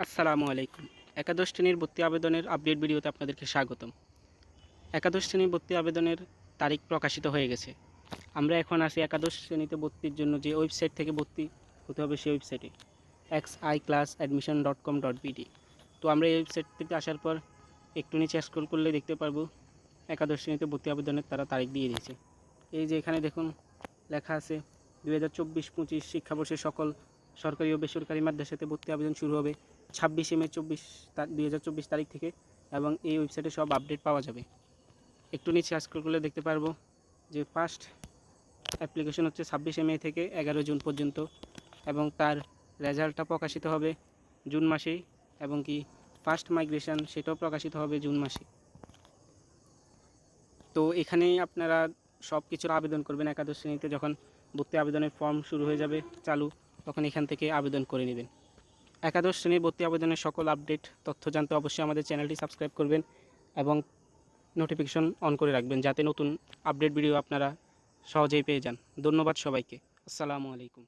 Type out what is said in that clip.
আসসালামু আলাইকুম। একাদশ শ্রেণির ভর্তি আবেদনের আপডেট ভিডিওতে আপনাদেরকে স্বাগতম। একাদশ শ্রেণির ভর্তি আবেদনের তারিখ প্রকাশিত হয়ে গেছে। আমরা এখন আসি একাদশ শ্রেণীতে ভর্তির জন্য যে ওয়েবসাইট থেকে ভর্তি হতে হবে সেই ওয়েবসাইটে X I class admission dot com dot BD তো আমরা এই ওয়েবসাইটটিতে আসার পর একটু নিচে স্ক্রল করলে দেখতে পারব একাদশ শ্রেণীতে ভর্তি আবেদনের তারা তারিখ দিয়ে দিয়েছে। এই যে এখানে দেখুন লেখা আছে, দুই হাজার চব্বিশ পঁচিশ শিক্ষাবর্ষের সকল সরকারি ও বেসরকারি মাদ্রাসাতে ভর্তি আবেদন শুরু হবে। ছাব্বিশে মে চব্বিশ দুই তারিখ থেকে এবং এই ওয়েবসাইটে সব আপডেট পাওয়া যাবে। একটু নিচে স্ক্রল করলে দেখতে পারব যে ফার্স্ট অ্যাপ্লিকেশন হচ্ছে ছাব্বিশে মে থেকে এগারো জুন পর্যন্ত এবং তার রেজাল্টটা প্রকাশিত হবে জুন মাসেই এবং কি ফার্স্ট মাইগ্রেশন সেটাও প্রকাশিত হবে জুন মাসে তো এখানেই আপনারা সব কিছুর আবেদন করবেন একাদশ শ্রেণীতে। যখন ভর্তি আবেদনের ফর্ম শুরু হয়ে যাবে চালু, তখন এখান থেকে আবেদন করে নেবেন। একাদশ শ্রেণির ভর্তি আবেদনের সকল আপডেট, তথ্য জানতে অবশ্যই আমাদের চ্যানেলটি সাবস্ক্রাইব করবেন এবং নোটিফিকেশন অন করে রাখবেন যাতে নতুন আপডেট ভিডিও আপনারা সহজেই পেয়ে যান। ধন্যবাদ সবাইকে। আসসালামু আলাইকুম।